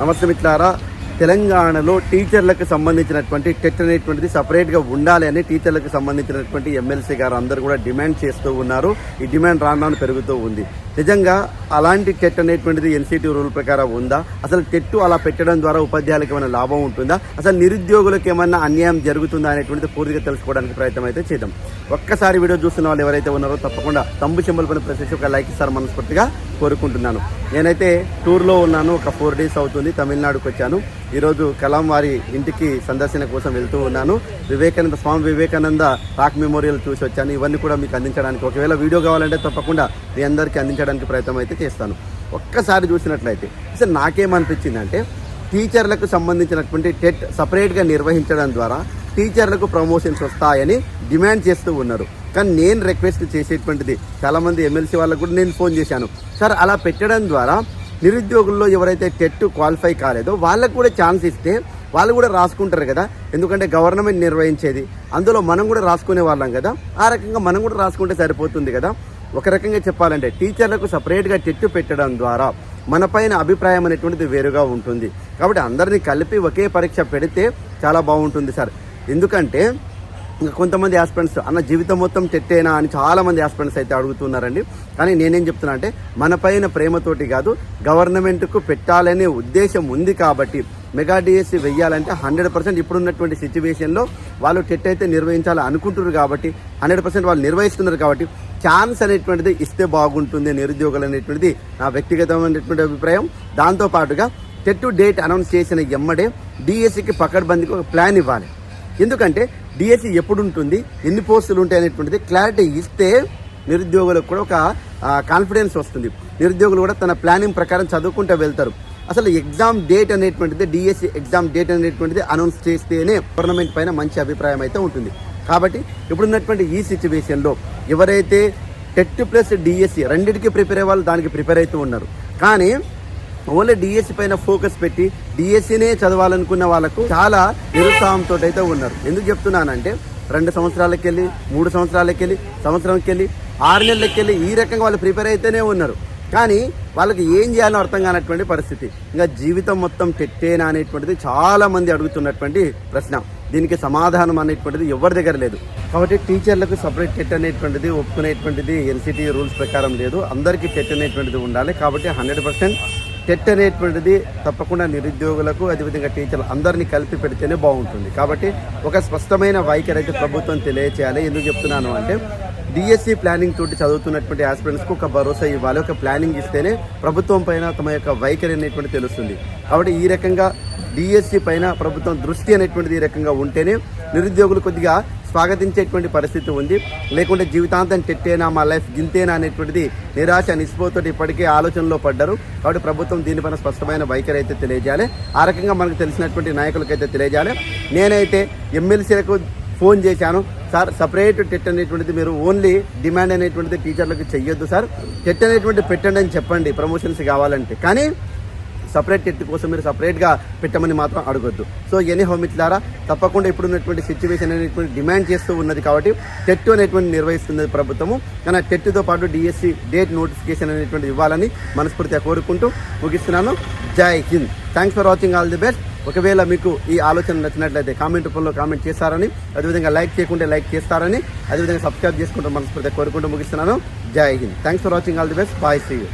నమస్తే మిత్రులారా. తెలంగాణలో టీచర్లకు సంబంధించినటువంటి టెట్ అనేటువంటిది సపరేట్గా ఉండాలి అని టీచర్లకు సంబంధించినటువంటి ఎమ్మెల్సీ గారు అందరూ కూడా డిమాండ్ చేస్తూ ఉన్నారు. ఈ డిమాండ్ రాను రాను పెరుగుతూ ఉంది. నిజంగా అలాంటి టెట్ అనేటువంటిది ఎన్సీటీ రూల్ ప్రకారం ఉందా? అసలు టెట్టు అలా పెట్టడం ద్వారా ఉపాధ్యాయులకు ఏమైనా లాభం ఉంటుందా? అసలు నిరుద్యోగులకు ఏమైనా అన్యాయం జరుగుతుందా అనేటువంటిది పూర్తిగా తెలుసుకోవడానికి ప్రయత్నం అయితే చేద్దాం. ఒక్కసారి వీడియో చూస్తున్న వాళ్ళు ఎవరైతే ఉన్నారో తప్పకుండా తంబు చెంబుల పని ప్రశ్నించి ఒక లైక్ ఇస్తారు మనస్ఫూర్తిగా కోరుకుంటున్నాను. నేనైతే టూర్లో ఉన్నాను ఒక ఫోర్ డేస్ అవుతుంది తమిళనాడుకు వచ్చాను. ఈరోజు కలాం వారి ఇంటికి సందర్శన కోసం వెళ్తూ ఉన్నాను. వివేకానంద స్వామి వివేకానంద రాక్ మెమోరియల్ చూసి వచ్చాను. ఇవన్నీ కూడా మీకు అందించడానికి. ఒకవేళ వీడియో కావాలంటే తప్పకుండా మీ అందరికీ అందించడానికి ప్రయత్నం అయితే చేస్తాను. ఒక్కసారి చూసినట్లయితే అసలు నాకేమనిపించిందంటే టీచర్లకు సంబంధించినటువంటి టెట్ సపరేట్గా నిర్వహించడం ద్వారా టీచర్లకు ప్రమోషన్స్ వస్తాయని డిమాండ్ చేస్తూ ఉన్నారు. కానీ నేను రిక్వెస్ట్ చేసేటువంటిది చాలామంది ఎమ్మెల్సీ వాళ్ళకు కూడా నేను ఫోన్ చేశాను. సార్ అలా పెట్టడం ద్వారా నిరుద్యోగుల్లో ఎవరైతే టెట్ క్వాలిఫై కాలేదో వాళ్ళకు కూడా ఛాన్స్ ఇస్తే వాళ్ళు కూడా రాసుకుంటారు కదా. ఎందుకంటే గవర్నమెంట్ నిర్వహించేది. అందులో మనం కూడా రాసుకునే వాళ్ళం కదా. ఆ రకంగా మనం కూడా రాసుకుంటే సరిపోతుంది కదా. ఒక రకంగా చెప్పాలంటే టీచర్లకు సపరేట్గా టెట్టు పెట్టడం ద్వారా మన పైన అభిప్రాయం అనేటువంటిది వేరుగా ఉంటుంది. కాబట్టి అందరినీ కలిపి ఒకే పరీక్ష పెడితే చాలా బాగుంటుంది సార్. ఎందుకంటే కొంతమంది ఆస్పిరెంట్స్ అన్న జీవితం మొత్తం చెట్టేనా అని చాలామంది ఆస్పిరెంట్స్ అయితే అడుగుతున్నారండి. కానీ నేనేం చెప్తున్నా అంటే మన పైన ప్రేమతోటి కాదు గవర్నమెంట్కు పెట్టాలనే ఉద్దేశం ఉంది కాబట్టి మెగా డిఎస్సి వెయ్యాలంటే హండ్రెడ్ పర్సెంట్ ఇప్పుడున్నటువంటి సిచ్యువేషన్లో వాళ్ళు టెట్ అయితే నిర్వహించాలి అనుకుంటున్నారు కాబట్టి హండ్రెడ్ పర్సెంట్ వాళ్ళు నిర్వహిస్తున్నారు కాబట్టి ఛాన్స్ అనేటువంటిది ఇస్తే బాగుంటుంది నిరుద్యోగులు అనేటువంటిది నా వ్యక్తిగతమైనటువంటి అభిప్రాయం. దాంతో పాటుగా టెట్ డేట్ అనౌన్స్ చేసిన ఎమ్మడే డిఎస్సికి పకడ్బందీకి ఒక ప్లాన్ ఇవ్వాలి. ఎందుకంటే డిఎస్సి ఎప్పుడు ఉంటుంది ఎన్ని పోస్టులు ఉంటాయి అనేటువంటిది క్లారిటీ ఇస్తే నిరుద్యోగులకు కూడా ఒక కాన్ఫిడెన్స్ వస్తుంది. నిరుద్యోగులు కూడా తన ప్లానింగ్ ప్రకారం చదువుకుంటూ వెళ్తారు. అసలు ఎగ్జామ్ డేట్ అనేటువంటిది డిఎస్సి ఎగ్జామ్ డేట్ అనేటువంటిది అనౌన్స్ చేస్తేనే గవర్నమెంట్ పైన మంచి అభిప్రాయం అయితే ఉంటుంది. కాబట్టి ఇప్పుడున్నటువంటి ఈ సిచ్యువేషన్లో ఎవరైతే టెట్ ప్లస్ డిఎస్సి రెండింటికి ప్రిపేర్ అయ్యే వాళ్ళు దానికి ప్రిపేర్ అవుతూ ఉన్నారు. కానీ ఓన్లీ డిఎస్సి పైన ఫోకస్ పెట్టి డిఎస్సినే చదవాలనుకున్న వాళ్ళకు చాలా నిరుత్సాహంతో అయితే ఉన్నారు. ఎందుకు చెప్తున్నానంటే రెండు సంవత్సరాలకెళ్ళి మూడు సంవత్సరాలకెళ్ళి వెళ్ళి సంవత్సరంకి వెళ్ళి ఆరు నెలలకెళ్ళి ఈ రకంగా వాళ్ళు ప్రిపేర్ అయితేనే ఉన్నారు. కానీ వాళ్ళకి ఏం చేయాలో అర్థం కానటువంటి పరిస్థితి. ఇంకా జీవితం మొత్తం టెట్టేనా అనేటువంటిది చాలా మంది అడుగుతున్నటువంటి ప్రశ్న. దీనికి సమాధానం అనేటువంటిది ఎవరి దగ్గర లేదు. కాబట్టి టీచర్లకు సపరేట్ టెట్ అనేటువంటిది ఒప్పుకునేటువంటిది ఎన్సిటీ రూల్స్ ప్రకారం లేదు. అందరికీ టెట్ అనేటువంటిది ఉండాలి. కాబట్టి హండ్రెడ్ పర్సెంట్ టెట్ అనేటువంటిది తప్పకుండా నిరుద్యోగులకు అదేవిధంగా టీచర్లు అందరినీ కలిపి పెడితేనే బాగుంటుంది. కాబట్టి ఒక స్పష్టమైన వైఖరి అయితే ప్రభుత్వం తెలియచేయాలి. ఎందుకు చెప్తున్నాను అంటే డిఎస్సి ప్లానింగ్ తోటి చదువుతున్నటువంటి ఆస్పిరెంట్స్కి ఒక భరోసా ఇవ్వాలి. ఒక ప్లానింగ్ ఇస్తేనే ప్రభుత్వం పైన తమ యొక్క వైఖరి అనేటువంటి తెలుస్తుంది. కాబట్టి ఈ రకంగా డిఎస్సి పైన ప్రభుత్వం దృష్టి అనేటువంటిది ఈ రకంగా ఉంటేనే నిరుద్యోగులు కొద్దిగా స్వాగతించేటువంటి పరిస్థితి ఉంది. లేకుంటే జీవితాంతం టెట్టేనా మా లైఫ్ గింతేనా అనేటువంటిది నిరాశ నిస్పోతో ఇప్పటికే ఆలోచనలో పడ్డారు. కాబట్టి ప్రభుత్వం దీనిపైన స్పష్టమైన వైఖరి అయితే తెలియజేయాలి. ఆ రకంగా మనకు తెలిసినటువంటి నాయకులకైతే తెలియజేయాలి. నేనైతే ఎమ్మెల్సీలకు ఫోన్ చేశాను. సార్ సపరేట్ టెట్ అనేటువంటిది మీరు ఓన్లీ డిమాండ్ అనేటువంటిది టీచర్లకు చెయ్యొద్దు సార్. టెట్ అనేటువంటి పెట్టండి అని చెప్పండి ప్రమోషన్స్ కావాలంటే. కానీ సపరేట్ టెట్ కోసం మీరు సపరేట్గా పెట్టమని మాత్రం అడగొద్దు. సో ఎనీ హోమిట్లారా తప్పకుండా ఇప్పుడున్నటువంటి సిచ్యువేషన్ అనేటువంటి డిమాండ్ చేస్తూ ఉన్నది కాబట్టి టెట్ అనేటువంటి నిర్వహిస్తున్నది ప్రభుత్వము. కానీ ఆ టెట్తో పాటు డిఎస్సి డేట్ నోటిఫికేషన్ అనేటువంటి ఇవ్వాలని మనస్ఫూర్తిగా కోరుకుంటూ ముగిస్తున్నాను. జై Hind. Thanks for watching. All the best. ఒకవేళ మీకు ఈ ఆలోచన నచ్చినట్లయితే కామెంట్ రూపంలో కామెంట్ చేస్తారని అదేవిధంగా లైక్ చేయకుంటే లైక్ చేస్తారని అదేవిధంగా సబ్స్క్రైబ్ చేసుకుంటూ మనస్ఫూర్తిగా కోరుకుంటూ ముగిస్తున్నాను. జై Hind. Thanks for watching all the best bye see you